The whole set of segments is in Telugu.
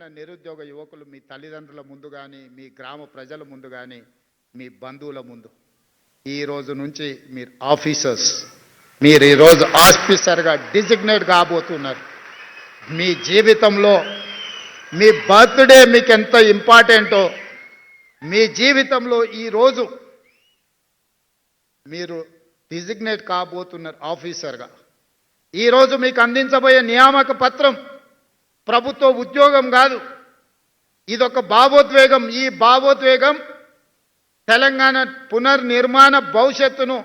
ఎవరైనా నిరుద్యోగ యువకులు మీ తల్లిదండ్రుల ముందు కానీ మీ గ్రామ ప్రజల ముందు కానీ మీ బంధువుల ముందు. ఈ రోజు నుంచి మీరు ఆఫీసర్స్ మీరు ఈరోజు ఆఫీసర్గా డిజిగ్నేట్ కాబోతున్నారు. మీ జీవితంలో మీ బర్త్డే మీకు ఎంత ఇంపార్టెంటో మీ జీవితంలో ఈరోజు మీరు డిజిగ్నేట్ కాబోతున్నారు ఆఫీసర్గా. ఈరోజు మీకు అందించబోయే నియామక పత్రం ప్రభుత్వ ఉద్యోగం కాదు. ఇదొక భావోద్వేగం. ఈ భావోద్వేగం తెలంగాణ పునర్నిర్మాణ భవిష్యత్తును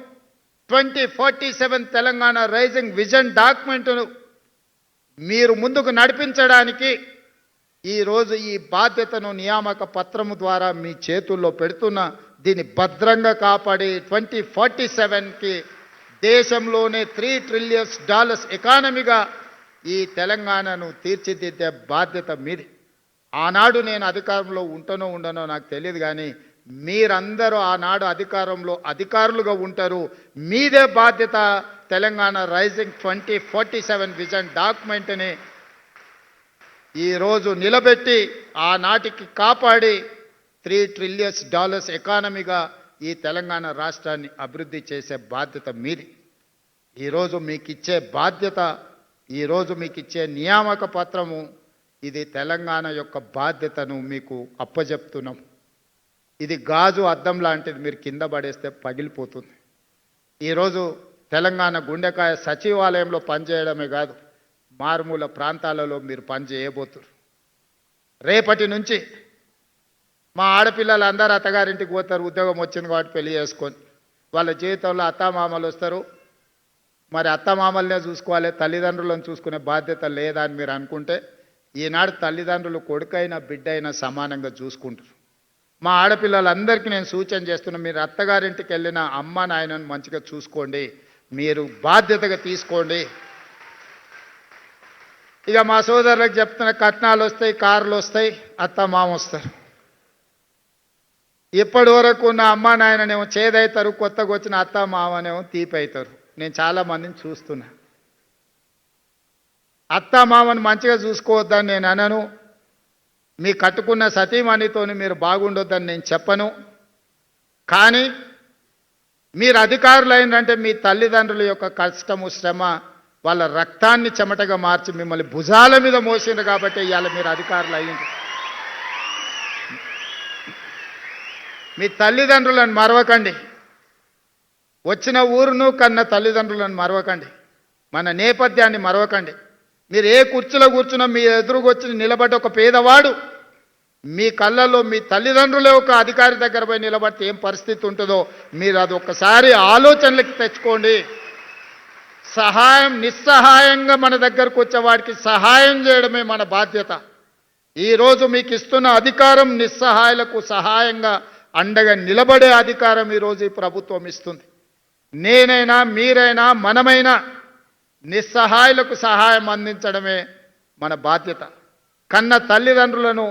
twenty forty seven Telangana rising vision డాక్యుమెంట్ను మీరు ముందుకు నడిపించడానికి ఈరోజు ఈ బాధ్యతను నియామక పత్రము ద్వారా మీ చేతుల్లో పెడుతున్న దీన్ని భద్రంగా కాపాడి ట్వంటీ ఫార్టీ సెవెన్కి దేశంలోనే త్రీ ట్రిలియన్స్ డాలర్స్ ఎకానమీగా ఈ తెలంగాణను తీర్చిదిద్దే బాధ్యత మీది. ఆనాడు నేను అధికారంలో ఉంటానో ఉండనో నాకు తెలియదు కానీ మీరందరూ ఆనాడు అధికారంలో అధికారులుగా ఉంటారు. మీదే బాధ్యత Telangana rising twenty forty seven vision డాక్యుమెంట్ని ఈరోజు నిలబెట్టి ఆనాటికి కాపాడి త్రీ ట్రిలియన్స్ డాలర్స్ ఎకానమీగా ఈ తెలంగాణ రాష్ట్రాన్ని అభివృద్ధి చేసే బాధ్యత మీది. ఈరోజు మీకు ఇచ్చే బాధ్యత ఈరోజు మీకు ఇచ్చే నియామక పత్రము ఇది తెలంగాణ యొక్క బాధ్యతను మీకు అప్పజెప్తున్నాం ఇది గాజు అద్దం లాంటిది మీరు కింద పడేస్తే పగిలిపోతుంది. ఈరోజు తెలంగాణ గుండెకాయ సచివాలయంలో పనిచేయడమే కాదు మారుమూల ప్రాంతాలలో మీరు పని రేపటి నుంచి మా ఆడపిల్లలు అందరూ అత్తగారింటికి పోతారు ఉద్యోగం వచ్చింది కాబట్టి పెళ్ళి చేసుకొని. వాళ్ళ జీవితంలో అత్తామామలు వస్తారు మరి అత్తమామల్నే చూసుకోవాలి తల్లిదండ్రులను చూసుకునే బాధ్యత లేదా అని మీరు అనుకుంటే ఈనాడు తల్లిదండ్రులు కొడుకైనా బిడ్డ అయినా సమానంగా చూసుకుంటారు. మా ఆడపిల్లలందరికీ నేను సూచన చేస్తున్నా మీరు అత్తగారింటికి వెళ్ళిన అమ్మ నాయనను మంచిగా చూసుకోండి మీరు బాధ్యతగా తీసుకోండి. ఇక మా సోదరులకు చెప్తున్న కట్నాలు వస్తాయి కార్లు వస్తాయి అత్త మామ వస్తారు. ఇప్పటి వరకు ఉన్న అమ్మ నాయననేమో చేదవుతారు కొత్తగా వచ్చిన అత్త మామనేమో తీపి అవుతారు నేను చాలా మందిని చూస్తున్నా. అత్త మామని మంచిగా చూసుకోవద్దని నేను అనను. మీ కట్టుకున్న సతీమణితోని మీరు బాగుండొద్దని నేను చెప్పను. కానీ మీరు అధికారులు మీ తల్లిదండ్రుల యొక్క కష్టము శ్రమ వాళ్ళ రక్తాన్ని చెమటగా మార్చి మిమ్మల్ని భుజాల మీద మోసిండు కాబట్టి ఇవాళ మీరు అధికారులు అయ్యింది మీ తల్లిదండ్రులను మరవకండి. వచ్చిన ఊరును కన్న తల్లిదండ్రులను మరవకండి. మన నేపథ్యాన్ని మరవకండి. మీరు ఏ కుర్చీలో కూర్చున్నా మీ ఎదురుకు వచ్చి నిలబడ్డ ఒక పేదవాడు మీ కళ్ళల్లో మీ తల్లిదండ్రులే ఒక అధికారి దగ్గర పోయి నిలబడితే ఏం పరిస్థితి ఉంటుందో మీరు అది ఒక్కసారి ఆలోచనలకి తెచ్చుకోండి. సహాయం నిస్సహాయంగా మన దగ్గరకు వచ్చేవాడికి సహాయం చేయడమే మన బాధ్యత. ఈరోజు మీకు ఇస్తున్న అధికారం నిస్సహాయులకు సహాయంగా అండగా నిలబడే అధికారం ఈరోజు ఈ ప్రభుత్వం ఇస్తుంది. నేనైనా మీరైనా మనమైనా నిస్సహాయులకు సహాయం అందించడమే మన బాధ్యత. కన్న తల్లిదండ్రులను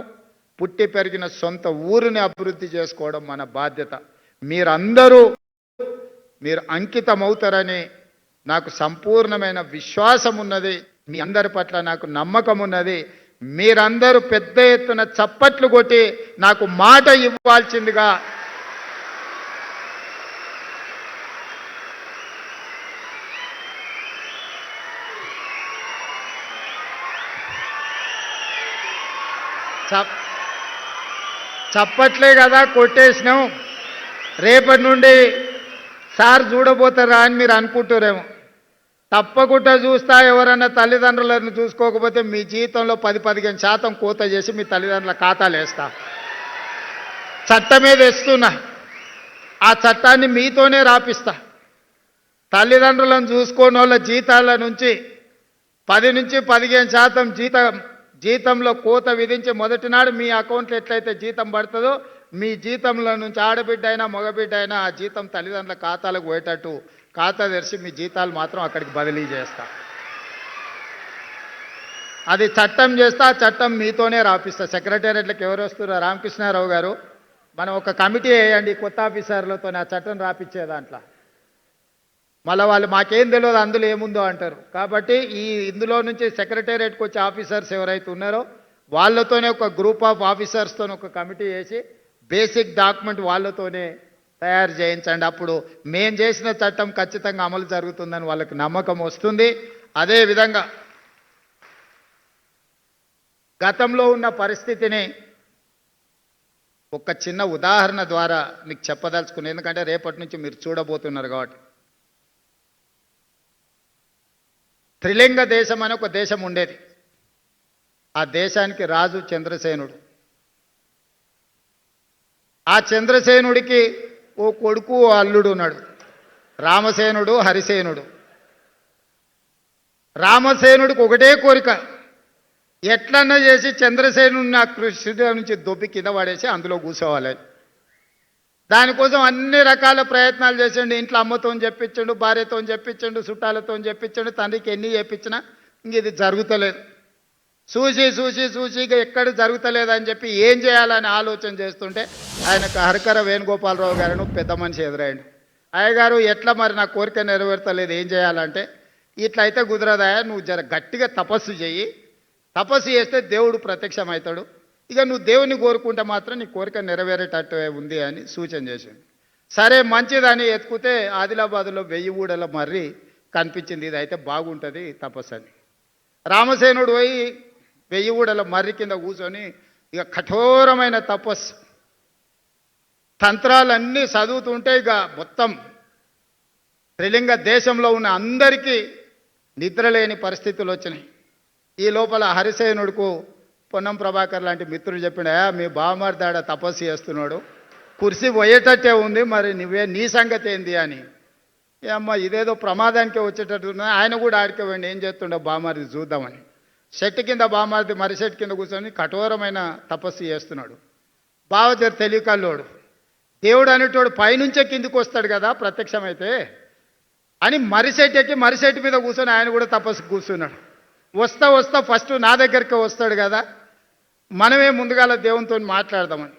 పుట్టి పెరిగిన సొంత ఊరిని అభివృద్ధి చేసుకోవడం మన బాధ్యత. మీరందరూ మీరు అంకితమవుతారని నాకు సంపూర్ణమైన విశ్వాసం ఉన్నది. మీ అందరి పట్ల నాకు నమ్మకం ఉన్నది. మీరందరూ పెద్ద ఎత్తున చప్పట్లు కొట్టి నాకు మాట ఇవ్వాల్సిందిగా చప్పట్లే కదా కొట్టేసినాం. రేపటి నుండి సార్ చూడబోతారా అని మీరు అనుకుంటారేమో. తప్పకుండా చూస్తా ఎవరన్నా తల్లిదండ్రులను చూసుకోకపోతే మీ జీవితంలో పది పదిహేను శాతం కోత చేసి మీ తల్లిదండ్రుల ఖాతాలు వేస్తా. చట్టం మీద వేస్తున్నా. ఆ చట్టాన్ని మీతోనే రాపిస్తా. తల్లిదండ్రులను చూసుకోని వాళ్ళ జీతాల నుంచి పది నుంచి పదిహేను శాతం జీతం జీతంలో కోత విధించి మొదటి నాడు మీ అకౌంట్లో ఎట్లయితే జీతం పడుతుందో మీ జీతంలో నుంచి ఆడబిడ్డ అయినా మగబిడ్డ అయినా ఆ జీతం తల్లిదండ్రుల ఖాతాలకు పోయేటట్టు ఖాతా తెరిచి మీ జీతాలు మాత్రం అక్కడికి బదిలీ చేస్తా. అది చట్టం చేస్తా ఆ చట్టం మీతోనే రాపిస్తా. సెక్రటేరియట్లకు ఎవరు వస్తున్నారు? రామకృష్ణారావు గారు. మనం ఒక కమిటీ వేయండి కొత్త ఆఫీసర్లతో ఆ చట్టం రాపిచ్చే దాంట్లో. మళ్ళీ వాళ్ళు మాకేం తెలియదు అందులో ఏముందో అంటారు. కాబట్టి ఈ ఇందులో నుంచి సెక్రటేరియట్కి వచ్చే ఆఫీసర్స్ ఎవరైతే ఉన్నారో వాళ్ళతోనే ఒక గ్రూప్ ఆఫ్ ఆఫీసర్స్తో ఒక కమిటీ వేసి బేసిక్ డాక్యుమెంట్ వాళ్ళతోనే తయారు చేయించండి. అప్పుడు మేం చేసిన చట్టం ఖచ్చితంగా అమలు జరుగుతుందని వాళ్ళకి నమ్మకం వస్తుంది. అదేవిధంగా గతంలో ఉన్న పరిస్థితిని ఒక చిన్న ఉదాహరణ ద్వారా మీకు చెప్పదలుచుకుని ఎందుకంటే రేపటి నుంచి మీరు చూడబోతున్నారు కాబట్టి. త్రిలింగ దేశం అని ఒక దేశం ఉండేది. ఆ దేశానికి రాజు చంద్రసేనుడు. ఆ చంద్రసేనుడికి ఓ కొడుకు ఓ అల్లుడు ఉన్నాడు. రామసేనుడు హరిసేనుడు. రామసేనుడికి ఒకటే కోరిక ఎట్లన్నా చేసి చంద్రసేనుడిని ఆ కృషి నుంచి దొబ్బి కింద పడేసి అందులో కూర్చోవాలి దానికోసం అన్ని రకాల ప్రయత్నాలు చేసిండు. ఇంట్లో అమ్మతో చెప్పించండు భార్యతో చెప్పించండు చుట్టాలతో చెప్పించండు తండ్రికి ఎన్ని చెప్పించినా ఇంక ఇది జరుగుతలేదు. చూసి చూసి చూసి ఇక ఎక్కడ జరుగుతలేదని చెప్పి ఏం చేయాలని ఆలోచన చేస్తుంటే ఆయనకు హరికర వేణుగోపాలరావు గారు పెద్ద మనిషి ఎదురైండు. అయ్యగారు ఎట్లా మరి నా కోరిక నెరవేర్తలేదు ఏం చేయాలంటే ఇట్లా అయితే కుదరదాయా నువ్వు జర గట్టిగా తపస్సు చెయ్యి. తపస్సు చేస్తే దేవుడు ప్రత్యక్షమవుతాడు. ఇక నువ్వు దేవుని కోరుకుంటే మాత్రం నీ కోరిక నెరవేరేటట్టు ఉంది అని సూచన చేసింది సరే మంచిదని ఎత్తుకుతే ఆదిలాబాద్లో వెయ్యి ఊడల మర్రి కనిపించింది. ఇది అయితే బాగుంటుంది తపస్సు అని రామసేనుడు పోయి వెయ్యి ఊడల మర్రి కింద కూర్చొని ఇక కఠోరమైన తపస్సు. తంత్రాలన్నీ చదువుతుంటే ఇక మొత్తం త్రిలింగ దేశంలో ఉన్న అందరికీ నిద్రలేని పరిస్థితులు వచ్చినాయి. ఈ లోపల హరిసేనుడుకు పొన్నం ప్రభాకర్ లాంటి మిత్రుడు చెప్పిన మీ బావమర్దాడ తపస్సు చేస్తున్నాడు. కుర్సీ పోయేటట్టే ఉంది మరి నువ్వే నీ సంగతి ఏంది అని. ఏ అమ్మ ఇదేదో ప్రమాదానికే వచ్చేటట్టు ఆయన కూడా ఆడికే ఏం చేస్తుండో బామారిది చూద్దామని. చెట్టు కింద బామారిది మర్రి చెట్టు కింద కూర్చొని కఠోరమైన తపస్సు చేస్తున్నాడు. బావ తెలియకల్లోడు. దేవుడు అనేటోడు పైనుంచే కిందికి వస్తాడు కదా ప్రత్యక్షమైతే. అని మరిసెట్ ఎక్కి మరిసెట్ మీద కూర్చొని ఆయన కూడా తపస్సు కూర్చున్నాడు. వస్తా వస్తా ఫస్ట్ నా దగ్గరికి వస్తాడు కదా. మనమే ముందుగాల దేవునితో మాట్లాడదామని.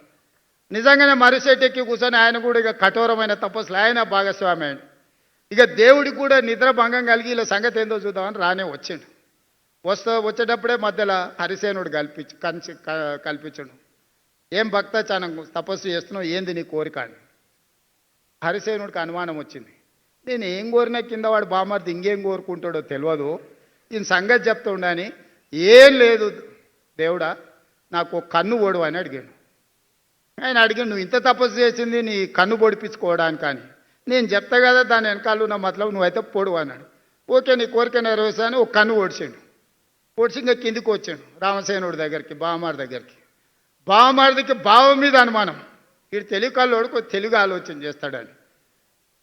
నిజంగానే మరిసెట్ ఎక్కి కూర్చొని ఆయన కూడా ఇక కఠోరమైన తపస్సులు. ఆయన భాగస్వామి ఆయన. ఇక దేవుడికి కూడా నిద్ర భంగం కలిగి ఇలా సంగతి ఏందో చూద్దామని రానే వచ్చిండు. వస్తా వచ్చేటప్పుడే మధ్యలో హరిసేనుడు కల్పించి కంచి క- కల్పించడు. ఏం భక్త చాలా తపస్సు చేస్తున్నావు? ఏంది నీ కోరిక? అని. హరిసేనుడికి అనుమానం వచ్చింది. నేను ఏం కోరినా కింద వాడు బామర్ది ఇంకేం కోరుకుంటాడో తెలియదు ఈయన సంగతి చెప్తుండని ఏం లేదు దేవుడా నాకు ఒక కన్ను ఓడు అని అడిగాడు. ఆయన అడిగాను నువ్వు ఇంత తపస్సు చేసింది నీ కన్ను పొడిపించుకోవడానికి కానీ. నేను చెప్తా కదా దాని వెనకాల ఉన్న మతలబు నువ్వైతే పొడు అన్నాడు. ఓకే నీ కోరిక నెరవేర్చాను. ఒక కన్ను ఓడిచాడు. ఓడిచి ఇంకా కిందికి వచ్చాడు రామసేనుడి దగ్గరికి బావమారి దగ్గరికి. బావమారిదికి బావ మీద అనుమానం. వీడు తెలుగు కల్లోడు కొద్ది తెలుగు ఆలోచన చేస్తాడని.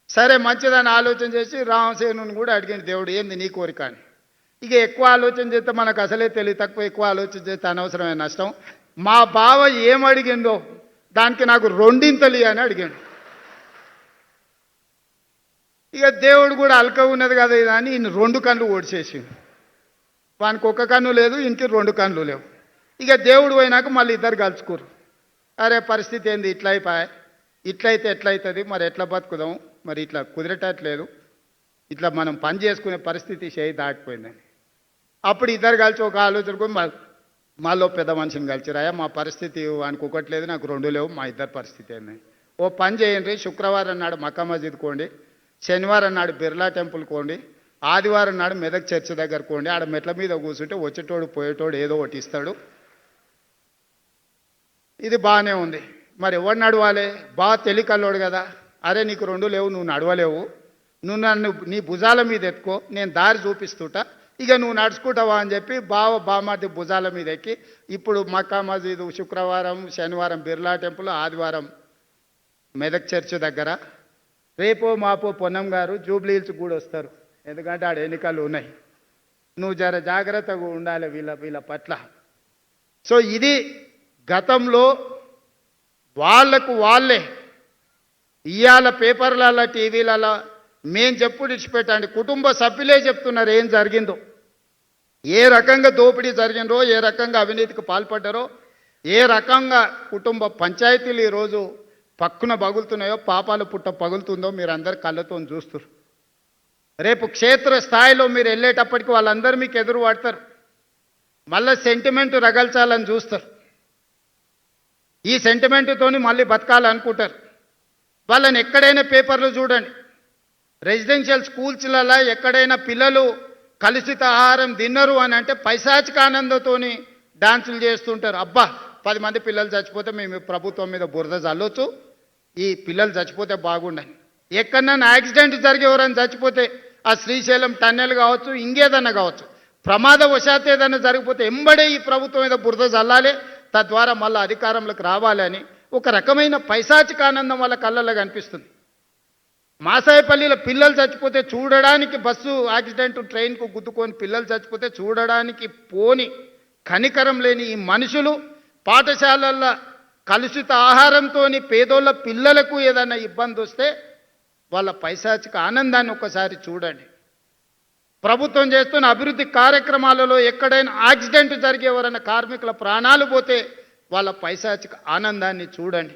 సరే మంచిదని ఆలోచన చేసి రామసేనుని కూడా అడిగాడు దేవుడు ఏంది నీ కోరిక అని. ఇక ఎక్కువ ఆలోచన చేస్తే మనకు అసలే తెలివి తక్కువ ఎక్కువ ఆలోచన చేస్తే అనవసరమైన నష్టం. మా బావ ఏం అడిగిందో దానికి నాకు రెండింతలు అని అడిగాడు. ఇక దేవుడు కూడా అల్క ఉన్నది కదా ఇది అని ఈయన రెండు కళ్ళు ఓడిచేసి వానికి ఒక కన్ను లేదు ఇంటికి రెండు కన్నులు లేవు. ఇక దేవుడు పోయినాక మళ్ళీ ఇద్దరు కలుసుకోరు అరే పరిస్థితి ఏంది? ఇట్లా అయిపోయా? ఇట్లయితే ఎట్లయితుంది? మరి ఎట్లా బతుకుదాం? మరి ఇట్లా కుదిరేటట్లేదు. ఇట్లా మనం పని చేసుకునే పరిస్థితి చేయి దాటిపోయిందని అప్పుడు ఇద్దరు కలిసి ఒక ఆలోచనకు మా- మాలో పెద్ద మనిషిని కలిసిరాయా మా పరిస్థితి వానికి ఒకటి లేదు నాకు రెండు లేవు మా ఇద్దరి పరిస్థితి ఏంది? ఓ పని చేయండి శుక్రవారం నాడు మక్కా మస్జిద్ కోండి శనివారం నాడు బిర్లా టెంపుల్ కోండి ఆదివారం నాడు మెదక్ చర్చ్ దగ్గర కోండి ఆడ మెట్ల మీద కూర్చుంటే వచ్చేటోడు పోయేటోడు ఏదో ఒకటి ఇస్తాడు. ఇది బాగానే ఉంది. మరి ఎవడు నడవాలి? బాగా తెలికల్లోడు కదా. అరే నీకు రెండు లేవు నువ్వు నడవలేవు. నువ్వు నన్ను నీ భుజాల మీద ఎత్తుకో నేను దారి చూపిస్తుంటా ఇక నువ్వు నడుచుకుంటావా అని చెప్పి బావ బామాటి భుజాల మీద ఎక్కి ఇప్పుడు మక్కా మసీదు శుక్రవారం శనివారం బిర్లా టెంపుల్ ఆదివారం మెదక్ చర్చ్ దగ్గర. రేపో మాపో పొన్నం గారు జూబ్లీహిల్స్ కూడా వస్తారు ఎందుకంటే ఆడ ఎన్నికలు ఉన్నాయి. నువ్వు జర జాగ్రత్తగా ఉండాలి వీళ్ళ వీళ్ళ పట్ల. సో ఇది గతంలో వాళ్ళకు వాళ్ళే. ఇవాళ పేపర్లలో టీవీలలో మేం చెప్పు విడిచిపెట్టండి కుటుంబ సభ్యులే చెప్తున్నారు ఏం జరిగిందో. ఏ రకంగా దోపిడీ జరిగినరో ఏ రకంగా అవినీతికి పాల్పడ్డారో ఏ రకంగా కుటుంబ పంచాయతీలు ఈరోజు పక్కున పగులుతున్నాయో పాపాలు పుట్ట పగులుతుందో మీరు అందరు కళ్ళతో చూస్తారు రేపు క్షేత్ర స్థాయిలో మీరు వెళ్ళేటప్పటికి వాళ్ళందరూ మీకు ఎదురు పడతారు. మళ్ళీ సెంటిమెంట్ రగల్చాలని చూస్తారు. ఈ సెంటిమెంట్తోని మళ్ళీ బతకాలనుకుంటారు. వాళ్ళని ఎక్కడైనా పేపర్లు చూడండి. రెసిడెన్షియల్ స్కూల్స్లలో ఎక్కడైనా పిల్లలు కలుషిత ఆహారం తిన్నరు అని అంటే పైశాచిక ఆనందంతోని డాన్సులు చేస్తుంటారు. అబ్బా పది మంది పిల్లలు చచ్చిపోతే మేము ప్రభుత్వం మీద బురద చల్లొచ్చు. ఈ పిల్లలు చచ్చిపోతే బాగుండని. ఎక్కడన్నా యాక్సిడెంట్ జరిగి ఎవరైనా చచ్చిపోతే ఆ శ్రీశైలం టన్నెల్ కావచ్చు ఇంకేదన్నా కావచ్చు ప్రమాదవశాత్తు ఏదైనా జరిగిపోతే ఎంబడే ఈ ప్రభుత్వం మీద బురద చల్లాలి తద్వారా మళ్ళీ అధికారంలోకి రావాలని ఒక రకమైన పైశాచిక ఆనందం వాళ్ళ కళ్ళల్లో కనిపిస్తుంది. మాసాయిపల్లిలో పిల్లలు చచ్చిపోతే చూడడానికి బస్సు యాక్సిడెంట్ ట్రైన్కు గుద్దుకొని పిల్లలు చచ్చిపోతే చూడడానికి పోని కనికరం లేని ఈ మనుషులు పాఠశాలల్లో కలుషిత ఆహారంతో పేదోళ్ళ పిల్లలకు ఏదైనా ఇబ్బంది వస్తే వాళ్ళ పైశాచిక ఆనందాన్ని ఒకసారి చూడండి. ప్రభుత్వం చేస్తున్న అభివృద్ధి కార్యక్రమాలలో ఎక్కడైనా యాక్సిడెంట్ జరిగే ఎవరైనా కార్మికుల ప్రాణాలు పోతే వాళ్ళ పైశాచిక ఆనందాన్ని చూడండి.